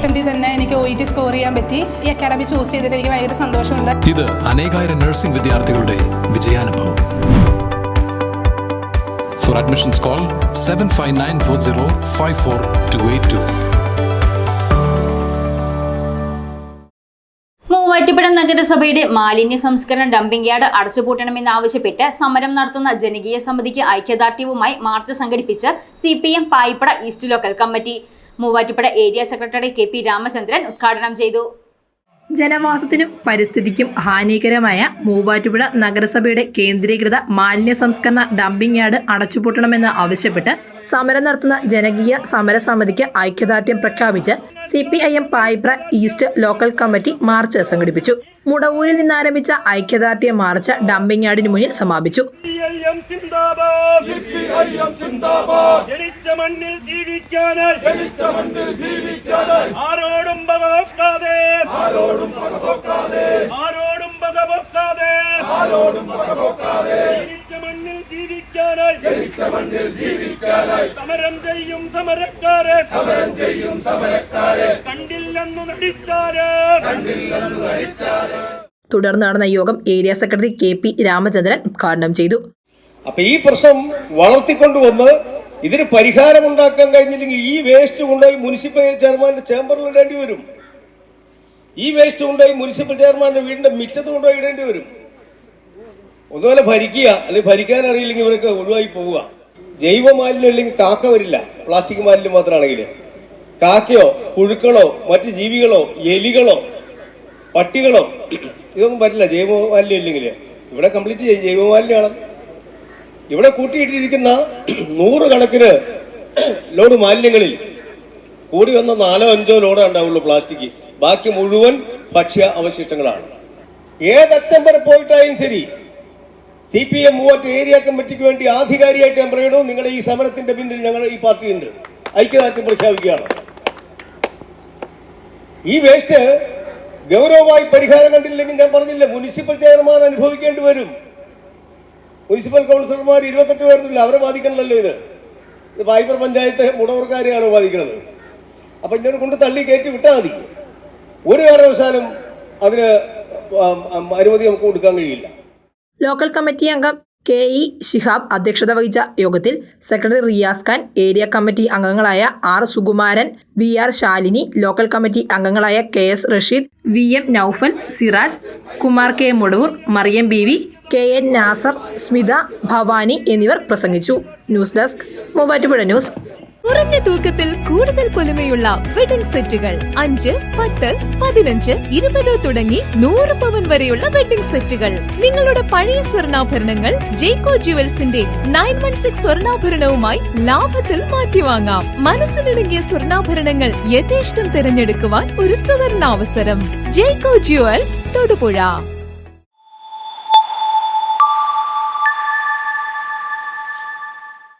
അറ്റംപ്റ്റിൽ തന്നെ എനിക്ക് O E T score ചെയ്യാൻ പറ്റി. ഈ അക്കാഡമി ചൂസ് ചെയ്തിട്ട് എനിക്ക് ഭയങ്കര സന്തോഷമുണ്ട്. ഇത് അനേകായിരം നഴ്സിംഗ് വിദ്യാർത്ഥികളുടെ വിജയാനുഭവം. For admissions call seven five nine four zero five four two eight two Muvattupuzha നഗരസഭയുടെ മാലിന്യ സംസ്കരണ ഡംപിംഗ് യാർഡ് അടച്ചുപൂട്ടണമെന്നാവശ്യപ്പെട്ട് സമരം നടത്തുന്ന ജനകീയ സമിതിക്ക് ഐക്യദാർഢ്യവുമായി മാർച്ച് സംഘടിപ്പിച്ച് C P M Payippada east local committee. Muvattupuzha area secretary K P Ramachandran ഉദ്ഘാടനം ചെയ്തു. ജനവാസത്തിനും പരിസ്ഥിതിക്കും ഹാനികരമായ മൂവാറ്റുപുഴ നഗരസഭയുടെ കേന്ദ്രീകൃത മാലിന്യ സംസ്കരണ ഡംപിംഗ് യാർഡ് അടച്ചുപൂട്ടണമെന്ന് ആവശ്യപ്പെട്ട് സമരം നടത്തുന്ന ജനകീയ സമരസമിതിക്ക് ഐക്യദാർഢ്യം പ്രഖ്യാപിച്ച് C P I M Payipra east local committee march സംഘടിപ്പിച്ചു. മുടവൂരിൽ നിന്നാരംഭിച്ച ഐക്യദാർഢ്യ മാർച്ച് ഡംപിംഗ് യാർഡിന് മുന്നിൽ സമാപിച്ചു. സിപിഐഎം സിന്ദാബാദ്. സിപിഐഎം സിന്ദാബാദ്. ജനിച്ച മണ്ണിൽ ജീവിക്കാനായി. ജനിച്ച മണ്ണിൽ ജീവിക്കാനായി. ആരോടും പകവെക്കാതെ ആരോടും പകവെക്കാതെ ആരോടും പകവെക്കാതെ ആരോടും പകവെക്കാതെ ജനിച്ച മണ്ണിൽ ജീവിക്കാനായി. ജനിച്ച മണ്ണിൽ ജീവിക്കാനായി. സമരം ചെയ്യും സമരക്കാരെ. സമരം ചെയ്യും സമരക്കാരെ. കണ്ടില്ലെന്നു നടിച്ചാരെ. കണ്ടില്ലെന്നു നടിച്ചാരെ. തുടർന്ന് നടന്ന യോഗം area secretary K P Ramachandran ഉദ്ഘാടനം ചെയ്തു. അപ്പൊ ഈ പ്രശ്നം വളർത്തിക്കൊണ്ടുവന്ന് ഇതിന് പരിഹാരം ഉണ്ടാക്കാൻ കഴിഞ്ഞില്ലെങ്കിൽ ഈ വേസ്റ്റ് കൊണ്ടുപോയി മുനിസിപ്പൽ ചെയർമാന്റെ ചേംബറിൽ ഇടേണ്ടി വരും. ഈ വേസ്റ്റ് കൊണ്ടുപോയി മുനിസിപ്പൽ ചെയർമാന്റെ വീടിന്റെ മിറ്റത്ത് കൊണ്ടുപോയി ഇടേണ്ടി വരും. ഒന്നുപോലെ ഭരിക്കുക അല്ലെങ്കിൽ ഭരിക്കാൻ അറിയില്ലെങ്കിൽ ഇവരൊക്കെ ഒഴിവായി പോവുക. ജൈവ മാലിന്യം ഇല്ലെങ്കിൽ കാക്ക വരില്ല. പ്ലാസ്റ്റിക് മാലിന്യം മാത്രമാണെങ്കിൽ കാക്കയോ പുഴുക്കളോ മറ്റു ജീവികളോ എലികളോ പട്ടികളോ ഇതൊന്നും പറ്റില്ല. ജൈവ മാലിന്യം ഇല്ലെങ്കിൽ ഇവിടെ കംപ്ലീറ്റ് ജൈവ മാലിന്യമാണ്. ഇവിടെ കൂട്ടിയിട്ടിരിക്കുന്ന നൂറുകണക്കിന് ലോഡ് മാലിന്യങ്ങളിൽ കൂടി വന്ന നാലോ അഞ്ചോ ലോഡേ ഉണ്ടാവുള്ളൂ പ്ലാസ്റ്റിക്. ബാക്കി മുഴുവൻ ഭക്ഷ്യ അവശിഷ്ടങ്ങളാണ്. ഏതറ്റം വരെ പോയിട്ടായാലും ശരി C P M Muvattu area കമ്മിറ്റിക്ക് വേണ്ടി ആധികാരികമായിട്ട് ഞാൻ പറയണു നിങ്ങളുടെ ഈ സമരത്തിന്റെ പിന്നിൽ ഞങ്ങൾ ഈ പാർട്ടിയുണ്ട്. ഐക്യദാർഢ്യം പ്രഖ്യാപിക്കുകയാണ്. ഈ വേസ്റ്റ് ഗൗരവമായി പരിഹാരം കണ്ടില്ലെങ്കിൽ ഞാൻ പറഞ്ഞില്ല മുനിസിപ്പൽ ചെയർമാൻ അനുഭവിക്കേണ്ടി വരും. മുനിസിപ്പൽ കൗൺസിലർമാർ ഇരുപത്തെട്ട് പേരുന്നില്ല അവരെ ബാധിക്കണമല്ലോ ഇത്. ഇത് പായ്പർ പഞ്ചായത്ത് മുടവർക്കാരെയാണോ ബാധിക്കുന്നത് അപ്പം ഇങ്ങനെ കൊണ്ട് തള്ളി കയറ്റി വിട്ടാൽ മതി. ഒരു കാരണവശാലും അതിന് അനുമതി നമുക്ക് കൊടുക്കാൻ കഴിയില്ല. ലോക്കൽ കമ്മിറ്റി അംഗം കെ ഇ ഷിഹാബ് അധ്യക്ഷത വഹിച്ച യോഗത്തിൽ secretary Riyas Khan area committee അംഗങ്ങളായ R Sukumaran V R Shalini local committee അംഗങ്ങളായ K S Rasheed V M Noufal Siraj Kumar K Mudavoor Mariyam B V K N Nasar Smitha Bhavani എന്നിവർ പ്രസംഗിച്ചു. News desk Muvattupuzha news. കുറഞ്ഞ തൂക്കത്തിൽ കൂടുതൽ പൊലിമയുള്ള wedding സെറ്റുകൾ അഞ്ച് പത്ത് പതിനഞ്ച് ഇരുപത് തുടങ്ങി നൂറ് പവൻ വരെയുള്ള വെഡിംഗ് സെറ്റുകൾ നിങ്ങളുടെ പഴയ സ്വർണാഭരണങ്ങൾ ജേക്കോ ജുവൽസിന്റെ നയൻ വൺ സിക്സ് സ്വർണാഭരണവുമായി ലാഭത്തിൽ മാറ്റിവാങ്ങാം. മനസ്സിലിണങ്ങിയ സ്വർണാഭരണങ്ങൾ യഥേഷ്ടം തിരഞ്ഞെടുക്കുവാൻ ഒരു സുവർണാവസരം. ജേക്കോ ജുവൽസ് തൊടുപുഴ.